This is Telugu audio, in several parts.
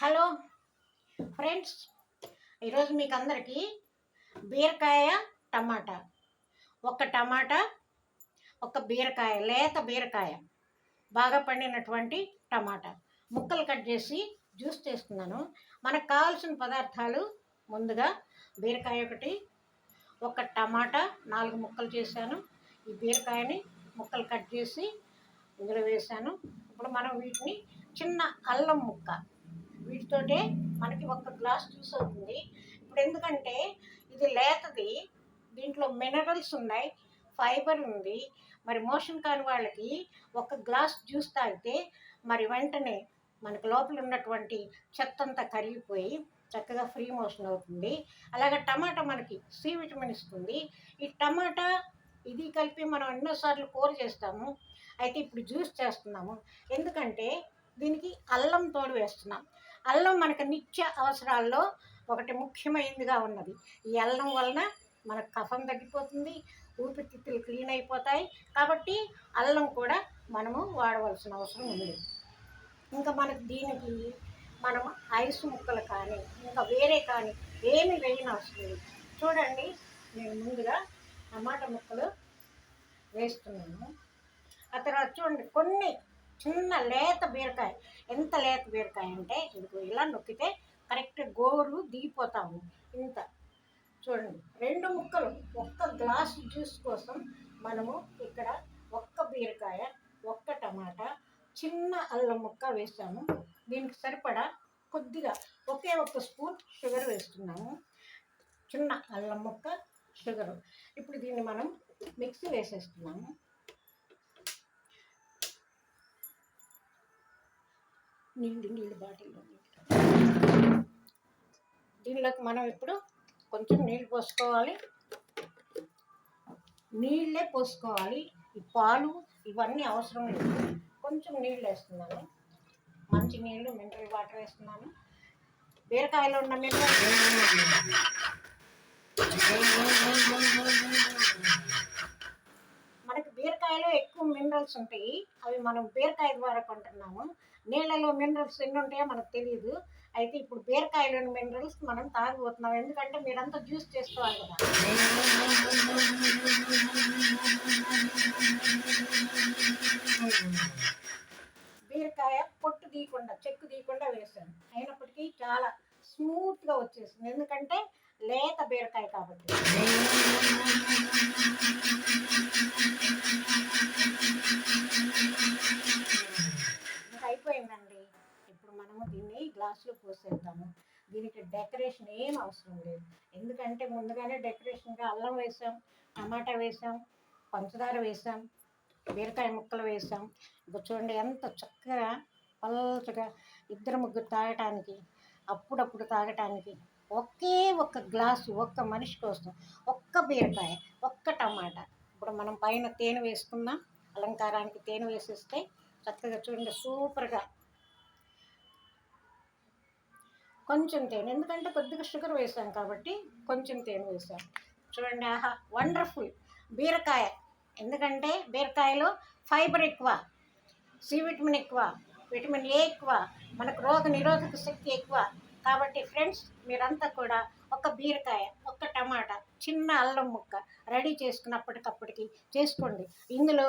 హలో ఫ్రెండ్స్ ఈరోజు మీకు అందరికీ బీరకాయ టమాటా. ఒక టమాటా ఒక బీరకాయ లేత బీరకాయ బాగా పండినటువంటి టమాటా. ముక్కలు కట్ చేసి జ్యూస్ చేస్తున్నాను. మనకు కావాల్సిన పదార్థాలు ముందుగా బీరకాయ ఒకటి ఒక టమాటా నాలుగు ముక్కలు చేశాను. ఈ బీరకాయని ముక్కలు కట్ చేసి ఇందులో వేసాను ఇప్పుడు మనం వీటిని చిన్న అల్లం ముక్క వీటితోటే మనకి ఒక గ్లాస్ జ్యూస్ అవుతుంది. ఇప్పుడు ఎందుకంటే ఇది లేతది దీంట్లో మినరల్స్ ఉన్నాయి ఫైబర్ ఉంది. మరి మోషన్ కాని వాళ్ళకి ఒక గ్లాస్ జ్యూస్ తాగితే మరి వెంటనే మనకు లోపల ఉన్నటువంటి చెత్త అంతా కరిగిపోయి చక్కగా ఫ్రీ మోషన్ అవుతుంది. అలాగే టమాటా మనకి సి విటమిన్ ఇస్తుంది. ఈ టమాటా ఇది కలిపి మనం ఎన్నోసార్లు కూర చేస్తాము. అయితే ఇప్పుడు జ్యూస్ చేస్తున్నాము. ఎందుకంటే దీనికి అల్లం తోడు వేస్తున్నాం. అల్లం మనకు నిత్య అవసరాల్లో ఒకటి ముఖ్యమైనదిగా ఉన్నది. ఈ అల్లం వలన మనకు కఫం తగ్గిపోతుంది ఊపిరితిత్తులు క్లీన్ అయిపోతాయి. కాబట్టి అల్లం కూడా మనము వాడవలసిన అవసరం ఉంది. ఇంకా మనకు దీనికి మనం ఐస్ ముక్కలు కానీ ఇంకా వేరే కానీ ఏమి వేయని అవసరం లేదు. చూడండి నేను ముందుగా టమాటా ముక్కలు వేస్తున్నాను. ఆ తర్వాత చూడండి కొన్ని చిన్న లేత బీరకాయ. ఎంత లేత బీరకాయ అంటే ఇదిగో ఇలా నొక్కితే కరెక్ట్ గోరు దిగిపోతాము. ఇంత. చూడండి. రెండు ముక్కలు ఒక్క గ్లాస్ జ్యూస్ కోసం మనము ఇక్కడ ఒక్క బీరకాయ ఒక్క టమాటా చిన్న అల్లం ముక్క వేసాము. దీనికి సరిపడా కొద్దిగా ఒకే ఒక్క స్పూన్ షుగర్ వేస్తున్నాము. చిన్న అల్లం ముక్క షుగరు. ఇప్పుడు దీన్ని మనం మిక్సీ వేసేస్తున్నాము. నీళ్ళు నీళ్ళు బాటిల్లో దీనిలోకి మనం ఇప్పుడు కొంచెం నీళ్ళు పోసుకోవాలి. నీళ్ళే పోసుకోవాలి. ఈ పాలు ఇవన్నీ అవసరం లేదు. కొంచెం నీళ్ళు వేస్తున్నాను. మంచి నీళ్ళు మినరల్ వాటర్ వేస్తున్నాను. బీరకాయలో ఉన్న మినరల్ మనకి బీరకాయలో ఎక్కువ మినరల్స్ ఉంటాయి. అవి మనం బీరకాయ ద్వారా కొంటున్నాము. నీళ్ళలో మినరల్స్ ఎన్ని ఉంటాయో మనకు తెలియదు అయితే ఇప్పుడు బీరకాయలోని మినరల్స్ మనం తాగిపోతున్నాం ఎందుకంటే మీరంతా జ్యూస్ చేసుకోవాలి కదా. బీరకాయ పొట్టు తీయకుండా చెక్కు తీయకుండా వేసాను. అయినప్పటికీ చాలా స్మూత్గా వచ్చేసింది. ఎందుకంటే లేత బీరకాయ కాబట్టి ఇంకా అయిపోయిందండి ఇప్పుడు మనము దీన్ని గ్లాసులో పోసేద్దాము. దీనికి డెకరేషన్ ఏం అవసరం లేదు. ఎందుకంటే ముందుగానే డెకరేషన్గా అల్లం వేసాం టమాటా వేసాం పంచదార వేసాం బీరకాయ ముక్కలు వేసాం. చూడండి ఎంత చక్కగా పల్చగా ఇద్దరు ముగ్గురు తాగటానికి అప్పుడప్పుడు తాగటానికి ఒకే ఒక్క గ్లాసు ఒక్క మనిషి కోసం ఒక్క బీరకాయ ఒక్క టమాటా. ఇప్పుడు మనం పైన తేనె వేసుకుందాం అలంకారానికి తేనె వేసేస్తే చక్కగా చూడండి సూపర్గా కొంచెం తేనె. ఎందుకంటే కొద్దిగా షుగర్ వేసాం కాబట్టి కొంచెం తేనె వేసాం. చూడండి ఆహా వండర్ఫుల్ బీరకాయ. ఎందుకంటే బీరకాయలో ఫైబర్ ఎక్కువ సి విటమిన్ ఎక్కువ విటమిన్ ఏ ఎక్కువ మనకు రోగ నిరోధక శక్తి ఎక్కువ. కాబట్టి ఫ్రెండ్స్ మీరంతా కూడా ఒక బీరకాయ ఒక టమాటా చిన్న అల్లం ముక్క రెడీ చేసుకున్నప్పటికప్పటికి చేసుకోండి. ఇందులో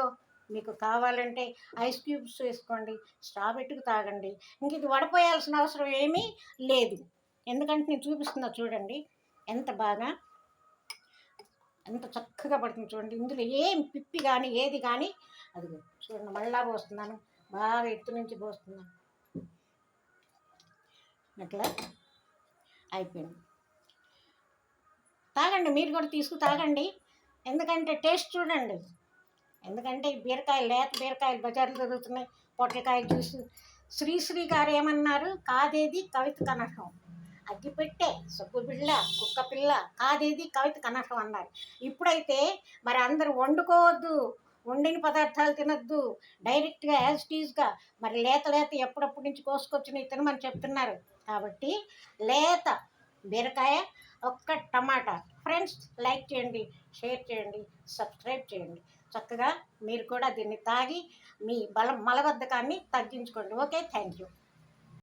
మీకు కావాలంటే ఐస్ క్యూబ్స్ వేసుకోండి స్ట్రాబెట్టుకు తాగండి. ఇంక ఇది వడపోయాల్సిన అవసరం ఏమీ లేదు. ఎందుకంటే నేను చూపిస్తున్నా చూడండి ఎంత బాగా ఎంత చక్కగా పడుతుంది చూడండి. ఇందులో ఏం పిప్పి కానీ ఏది కానీ అది చూడండి మళ్ళా పోస్తున్నాను. బాగా ఎత్తు నుంచి పోస్తున్నాను. అట్లా అయిపోయింది. తాగండి మీరు కూడా తీసుకు తాగండి. ఎందుకంటే టేస్ట్ చూడండి. ఎందుకంటే ఈ బీరకాయలు లేత బీరకాయలు బజార్లు దొరుకుతున్నాయి పొట్లకాయలు జ్యూస్. శ్రీశ్రీ గారు ఏమన్నారు? కాదేది కవిత కనకం అగ్గి పెట్టే సొగ్గు పిల్ల కుక్క పిల్ల కాదేది కవిత కనకం అన్నారు. ఇప్పుడైతే మరి అందరూ వండుకోవద్దు వండిన పదార్థాలు తినద్దు డైరెక్ట్గా యాజ్ టీజ్గా మరి లేత లేత ఎప్పుడప్పుడు నుంచి కోసుకొచ్చినవి తినమని చెప్తున్నారు. కాబట్టి లేత బీరకాయ ఒక్క టమాటా. ఫ్రెండ్స్ లైక్ చేయండి షేర్ చేయండి సబ్స్క్రైబ్ చేయండి. చక్కగా మీరు కూడా దీన్ని తాగి మీ బలం మలబద్ధకాన్ని తగ్గించుకోండి. Okay thank you.